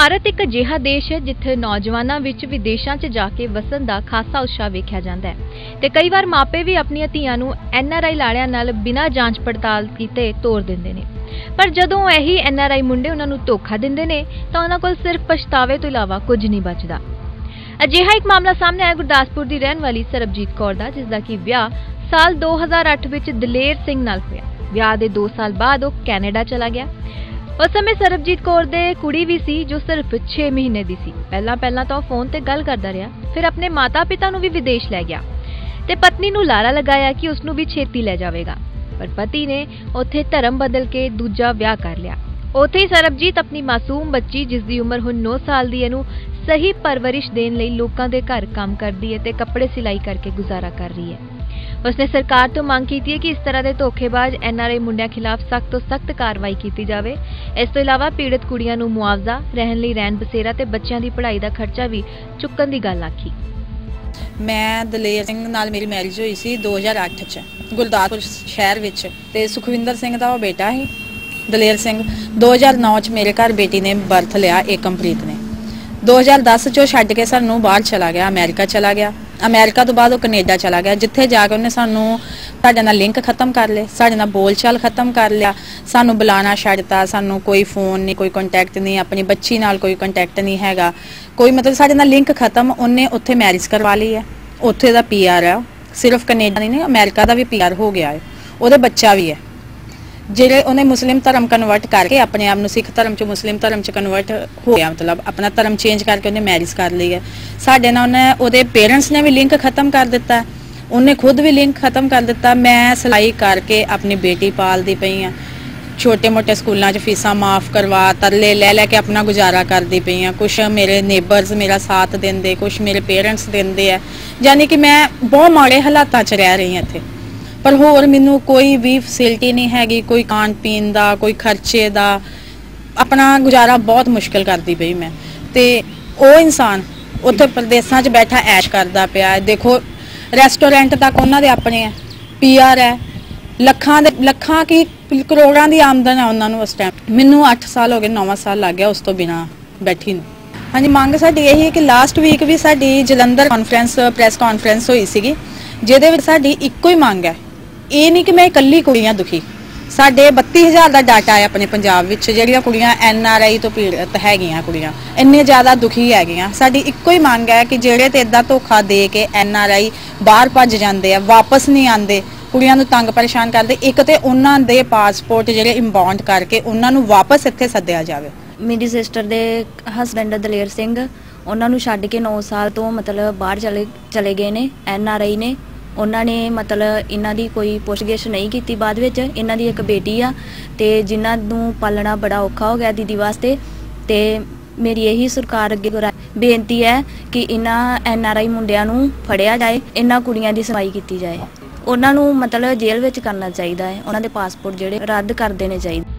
ਭਾਰਤ ਇੱਕ ਅਜਿਹਾ ਦੇਸ਼ ਹੈ ਜਿੱਥੇ ਨੌਜਵਾਨਾਂ ਵਿੱਚ ਵਿਦੇਸ਼ਾਂ 'ਚ ਜਾ ਕੇ ਵਸਣ ਦਾ ਖਾਸਾ ਉਤਸ਼ਾਹ ਵੇਖਿਆ ਜਾਂਦਾ ਹੈ। ਤੇ ਕਈ ਵਾਰ ਮਾਪੇ ਵੀ ਆਪਣੀਆਂ ਧੀਆਂ ਨੂੰ ਐਨਆਰਆਈ ਲਾੜਿਆਂ ਨਾਲ ਬਿਨਾਂ ਜਾਂਚ ਪੜਤਾਲ ਕੀਤੇ ਤੋਰ ਦਿੰਦੇ ਨੇ। ਪਰ ਜਦੋਂ ਇਹੀ ਐਨਆਰਆਈ ਮੁੰਡੇ ਉਹਨਾਂ ਨੂੰ ਧੋਖਾ ਦਿੰਦੇ ਨੇ, ਤਾਂ ਉਹਨਾਂ ਕੋਲ ਸਿਰਫ ਪਛਤਾਵੇ ਤੋਂ ਇਲਾਵਾ ਕੁਝ ਨਹੀਂ ਬਚਦਾ। ਅਜਿਹਾ ਇੱਕ ਮਾਮਲਾ ਸਾਹਮਣੇ ਆਇਆ ਗੁਰਦਾਸਪੁਰ ਦੀ ਰਹਿਣ ਵਾਲੀ ਸਰਬਜੀਤ ਕੌਰ ਦਾ ਜਿਸ ਦਾ ਕਿ ਵਿਆਹ ਸਾਲ 2008 ਵਿੱਚ ਦਲੇਰ ਸਿੰਘ ਨਾਲ ਹੋਇਆ। ਵਿਆਹ ਦੇ 2 ਸਾਲ ਬਾਅਦ ਉਹ ਕੈਨੇਡਾ ਚਲਾ ਗਿਆ। ਉਸ ਸਮੇਂ ਸਰਬਜੀਤ ਕੌਰ ਦੇ ਕੁੜੀ ਵੀ ਸੀ, ਜੋ ਸਿਰਫ 6 ਮਹੀਨੇ ਦੀ ਸੀ। ਪਹਿਲਾਂ ਪਹਿਲਾਂ ਤਾਂ ਉਹ ਫੋਨ ਤੇ ਗੱਲ ਕਰਦਾ ਰਿਹਾ, ਫਿਰ ਆਪਣੇ ਮਾਤਾ-ਪਿਤਾ ਨੂੰ ਵੀ ਵਿਦੇਸ਼ ਲੈ ਗਿਆ ਤੇ ਪਤਨੀ ਨੂੰ ਲਾਰਾ ਲਗਾਇਆ ਕਿ ਉਸ ਨੂੰ ਵੀ ਛੇਤੀ ਲੈ ਜਾਵੇਗਾ। ਪਰ ਪਤੀ ਨੇ ਉੱਥੇ ਧਰਮ ਬਦਲ ਕੇ ਦੂਜਾ ਵਿਆਹ ਕਰ ਲਿਆ। ਉੱਥੇ ਹੀ ਸਰਬਜੀਤ ਆਪਣੀ ਮਾਸੂਮ ਬੱਚੀ, ਜਿਸ ਦੀ ਉਮਰ ਹੁਣ 9 ਸਾਲ ਦੀ ਹੈ, ਨੂੰ ਸਹੀ ਪਰਵਰਿਸ਼ ਦੇਣ ਲਈ ਲੋਕਾਂ ਦੇ ਘਰ ਕੰਮ ਕਰਦੀ ਹੈ ਤੇ ਕੱਪੜੇ ਸਿਲਾਈ ਕਰਕੇ ਗੁਜ਼ਾਰਾ ਕਰ ਰਹੀ ਹੈ। ਉਸਨੇ ਸਰਕਾਰ ਤੋਂ ਮੰਗ ਕੀਤੀ ਹੈ ਕਿ ਇਸ ਤਰ੍ਹਾਂ ਦੇ ਧੋਖੇਬਾਜ਼ ਐਨਆਰਆਈ ਮੁੰਡਿਆਂ ਖਿਲਾਫ ਸਖਤ ਤੋਂ ਸਖਤ ਕਾਰਵਾਈ ਕੀਤੀ ਜਾਵੇ। ਇਸ ਤੋਂ ਇਲਾਵਾ ਪੀੜਤ ਕੁੜੀਆਂ ਨੂੰ ਮੁਆਵਜ਼ਾ, ਰਹਿਣ ਲਈ ਰਹਿਣ ਬਸੇਰਾ ਤੇ ਬੱਚਿਆਂ ਦੀ ਪੜ੍ਹਾਈ ਦਾ ਖਰਚਾ ਵੀ ਚੁੱਕਣ ਦੀ ਗੱਲ ਆਖੀ। ਮੈਂ ਦਲੇਰ ਸਿੰਘ ਨਾਲ ਮੇਰੀ ਮੈਰਿਜ ਹੋਈ ਸੀ 2008 ਚ, ਗੁਰਦਾਸਪੁਰ ਸ਼ਹਿਰ ਵਿੱਚ ਤੇ ਸੁਖਵਿੰਦਰ ਸਿੰਘ ਦਾ ਉਹ ਬੇਟਾ ਸੀ। ਦਲੇਰ ਸਿੰਘ 2009 ਚ ਮੇਰੇ ਘਰ ਬੇਟੀ ਨੇ ਬਰਥ ਲਿਆ ਏਕਮਪ੍ਰੀਤ ਨੇ। 2010 ਚੋਂ ਛੱਡ ਕੇ ਸਾਨੂੰ ਬਾਹਰ ਚਲਾ ਗਿਆ, ਅਮਰੀਕਾ ਚਲਾ ਗਿਆ। ਅਮਰੀਕਾ ਤੋਂ ਬਾਅਦ ਉਹ ਕੈਨੇਡਾ ਚਲਾ ਗਿਆ, ਜਿੱਥੇ ਜਾ ਕੇ ਉਹਨੇ ਸਾਨੂੰ ਸਾਡੇ ਨਾਲ ਲਿੰਕ ਖਤਮ ਕਰ ਲਏ, ਸਾਡੇ ਨਾਲ ਬੋਲਚਾਲ ਖਤਮ ਕਰ ਲਿਆ। ਸਾਨੂੰ ਬੁਲਾਣਾ ਛੱਡਤਾ, ਸਾਨੂੰ ਕੋਈ ਫੋਨ ਨਹੀਂ ਕੋਈ ਕੰਟੈਕਟ ਨਹੀਂ ਆਪਣੀ ਬੱਚੀ ਨਾਲ ਕੋਈ ਕੰਟੈਕਟ ਨਹੀਂ ਹੈਗਾ। ਕੋਈ ਮਤਲਬ ਸਾਡੇ ਨਾਲ ਲਿੰਕ ਖਤਮ, ਉਹਨੇ ਉੱਥੇ ਮੈਰਿਜ ਕਰਵਾ ਲਈ ਹੈ। ਉੱਥੇ ਦਾ ਪੀਆਰ ਹੈ ਉਹ। ਸਿਰਫ ਕੈਨੇਡਾ ਨਹੀਂ ਅਮਰੀਕਾ ਦਾ ਵੀ ਪੀਆਰ ਹੋ ਗਿਆ ਹੈ। ਉਹਦੇ ਬੱਚਾ ਵੀ ਹੈ। ਜਿਹੜੇ ਉਹਨੇ ਮੁਸਲਿਮ ਧਰਮ ਕਨਵਰਟ ਕਰਕੇ ਆਪਣੇ ਆਪ ਨੂੰ ਸਿੱਖ ਧਰਮ ਚੋਂ, ਮੁਸਲਿਮ ਧਰਮ ਚ ਕਨਵਰਟ ਹੋ ਗਿਆ, ਮਤਲਬ ਆਪਣਾ ਧਰਮ ਚੇਂਜ ਕਰਕੇ ਉਹਨੇ ਮੈਰਿਜ ਕਰ ਲਈ ਹੈ। ਸਾਡੇ ਨਾਲ ਉਹਨੇ, ਉਹਦੇ ਪੇਰੈਂਟਸ ਨੇ ਵੀ ਲਿੰਕ ਖਤਮ ਕਰ ਦਿੱਤਾ। ਉਹਨੇ ਖੁਦ ਵੀ ਲਿੰਕ ਖਤਮ ਕਰ ਦਿੱਤਾ। ਮੈਂ ਸਿਲਾਈ ਕਰਕੇ ਆਪਣੀ ਬੇਟੀ ਪਾਲਦੀ ਪਈ ਆ ਛੋਟੇ-ਮੋਟੇ ਸਕੂਲਾਂ 'ਚ ਫੀਸਾਂ ਮਾਫ ਕਰਵਾ, ਤਰਲੇ ਲੈ ਲੈ ਕੇ ਆਪਣਾ ਗੁਜ਼ਾਰਾ ਕਰਦੀ ਪਈ ਆ ਕੁਝ ਮੇਰੇ ਨੇਬਰਸ ਮੇਰਾ ਸਾਥ ਦਿੰਦੇ ਕੁਝ ਮੇਰੇ ਪੇਰੈਂਟਸ ਦਿੰਦੇ ਆ। ਯਾਨੀ ਕਿ ਮੈਂ ਬਹੁਤ ਮਾੜੇ ਹਾਲਾਤਾਂ 'ਚ ਰਹਿ ਰਹੀ ਹਾਂ ਇੱਥੇ। ਪਰ ਹੋਰ ਮੈਨੂੰ ਕੋਈ ਵੀ ਫੈਸਿਲਿਟੀ ਨਹੀਂ ਹੈਗੀ, ਕੋਈ ਖਾਣ ਪੀਣ ਦਾ, ਕੋਈ ਖਰਚੇ ਦਾ। ਆਪਣਾ ਗੁਜ਼ਾਰਾ ਬਹੁਤ ਮੁਸ਼ਕਲ ਕਰਦੀ ਪਈ ਮੈਂ। ਤੇ ਉਹ ਇਨਸਾਨ ਉੱਥੇ ਪ੍ਰਦੇਸਾਂ 'ਚ ਬੈਠਾ ਐਸ਼ ਕਰਦਾ ਪਿਆ ਹੈ। ਦੇਖੋ ਰੈਸਟੋਰੈਂਟ ਤੱਕ ਉਹਨਾਂ ਦੇ ਆਪਣੇ ਆ ਪੀਆਰ ਹੈ। ਲੱਖਾਂ ਦੇ, ਲੱਖਾਂ ਕੀ, ਕਰੋੜਾਂ ਦੀ ਆਮਦਨ ਹੈ ਉਹਨਾਂ ਨੂੰ ਉਸ ਟਾਈਮ ਮੈਨੂੰ 8 ਸਾਲ ਹੋ ਗਏ 9 ਸਾਲ ਲੱਗ ਗਿਆ ਉਸ ਤੋਂ ਬਿਨਾ ਬੈਠੀ ਨੂੰ। ਹਾਂਜੀ, ਮੰਗ ਸਾਡੀ ਇਹ ਹੈ ਕਿ ਲਾਸਟ ਵੀਕ ਵੀ ਸਾਡੀ ਜਲੰਧਰ ਕਾਨਫਰੰਸ ਪ੍ਰੈਸ ਕਾਨਫਰੰਸ ਹੋਈ ਸੀਗੀ, ਜਿਹਦੇ ਵਿੱਚ ਸਾਡੀ ਇੱਕੋ ਹੀ ਮੰਗ ਹੈ ਇਹ ਨਹੀਂ ਕਿ ਮੈਂ ਇਕੱਲੀ ਕੁੜੀਆਂ ਦੁਖੀ। ਸਾਡੇ 32000 ਦਾ ਡਾਟਾ ਹੈ ਆਪਣੇ ਪੰਜਾਬ ਵਿੱਚ, ਜਿਹੜੀਆਂ ਕੁੜੀਆਂ ਐਨ ਆਰ ਆਈ ਤੋਂ ਪੀੜਤ ਹੈਗੀਆਂ ਕੁੜੀਆਂ। ਇੰਨੇ ਜ਼ਿਆਦਾ ਦੁਖੀ ਹੈਗੀਆਂ। ਸਾਡੀ ਇੱਕੋ ਹੀ ਮੰਗ ਹੈ ਕਿ ਜਿਹੜੇ ਤੇ ਇਦਾਂ ਧੋਖਾ ਦੇ ਕੇ ਐਨ ਆਰ ਆਈ ਬਾਹਰ ਭੱਜ ਜਾਂਦੇ ਆ, ਵਾਪਸ ਨਹੀਂ ਆਉਂਦੇ, ਕੁੜੀਆਂ ਨੂੰ ਤੰਗ ਪਰੇਸ਼ਾਨ ਕਰਦੇ, ਇੱਕ ਤੇ ਉਹਨਾਂ ਦੇ ਪਾਸਪੋਰਟ ਜਿਹੜੇ ਇੰਬਾਉਂਡ ਕਰਕੇ ਉਹਨਾਂ ਨੂੰ ਵਾਪਸ ਇੱਥੇ ਸੱਦਿਆ ਜਾਵੇ। ਮੇਰੀ ਸਿਸਟਰ ਦੇ ਹਸਬੰਡ ਦਲੇਰ ਸਿੰਘ, ਉਹਨਾਂ ਨੂੰ ਛੱਡ ਕੇ 9 ਸਾਲ ਤੋਂ ਮਤਲਬ ਬਾਹਰ ਚਲੇ ਚਲੇ ਗਏ ਨੇ ਐਨ ਆਰ ਆਈ ਨੇ। ਉਹਨਾਂ ਨੇ ਮਤਲਬ ਇਹਨਾਂ ਦੀ ਕੋਈ ਪੁੱਛਗਿੱਛ ਨਹੀਂ ਕੀਤੀ ਬਾਅਦ ਵਿੱਚ। ਇਹਨਾਂ ਦੀ ਇੱਕ ਬੇਟੀ ਆ ਤੇ ਜਿਨ੍ਹਾਂ ਨੂੰ ਪਾਲਣਾ ਬੜਾ ਔਖਾ ਹੋ ਗਿਆ ਦੀਦੀ ਵਾਸਤੇ ਤੇ ਮੇਰੀ ਇਹੀ ਸਰਕਾਰ ਅੱਗੇ ਗੁਰਾ- ਬੇਨਤੀ ਹੈ ਕਿ ਇਹਨਾਂ ਐਨ ਆਰ ਆਈ ਮੁੰਡਿਆਂ ਨੂੰ ਫੜਿਆ ਜਾਏ, ਇਹਨਾਂ ਕੁੜੀਆਂ ਦੀ ਸਫ਼ਾਈ ਕੀਤੀ ਜਾਏ। ਉਹਨਾਂ ਨੂੰ ਮਤਲਬ ਜੇਲ੍ਹ ਵਿੱਚ ਕਰਨਾ ਚਾਹੀਦਾ ਹੈ। ਉਹਨਾਂ ਦੇ ਪਾਸਪੋਰਟ ਜਿਹੜੇ ਰੱਦ ਕਰ ਦੇਣੇ ਚਾਹੀਦੇ।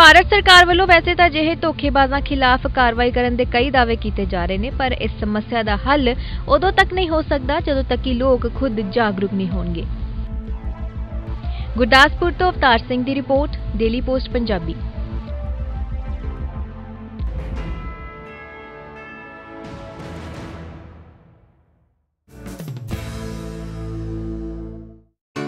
ਭਾਰਤ ਸਰਕਾਰ ਵੱਲੋਂ ਵੈਸੇ ਤਾਂ ਅਜਿਹੇ ਧੋਖੇਬਾਜ਼ਾਂ ਖਿਲਾਫ ਕਾਰਵਾਈ ਕਰਨ ਦੇ ਕਈ ਦਾਅਵੇ ਕੀਤੇ ਜਾ ਰਹੇ ਨੇ, ਪਰ ਇਸ ਸਮੱਸਿਆ ਦਾ ਹੱਲ ਉਦੋਂ ਤੱਕ ਨਹੀਂ ਹੋ ਸਕਦਾ ਜਦੋਂ ਤੱਕ ਕਿ ਲੋਕ ਖੁਦ ਜਾਗਰੂਕ ਨਹੀਂ ਹੋਣਗੇ। ਗੁਰਦਾਸਪੁਰ ਤੋਂ ਅਵਤਾਰ ਸਿੰਘ ਦੀ ਰਿਪੋਰਟ ਡੇਲੀ ਪੋਸਟ ਪੰਜਾਬੀ।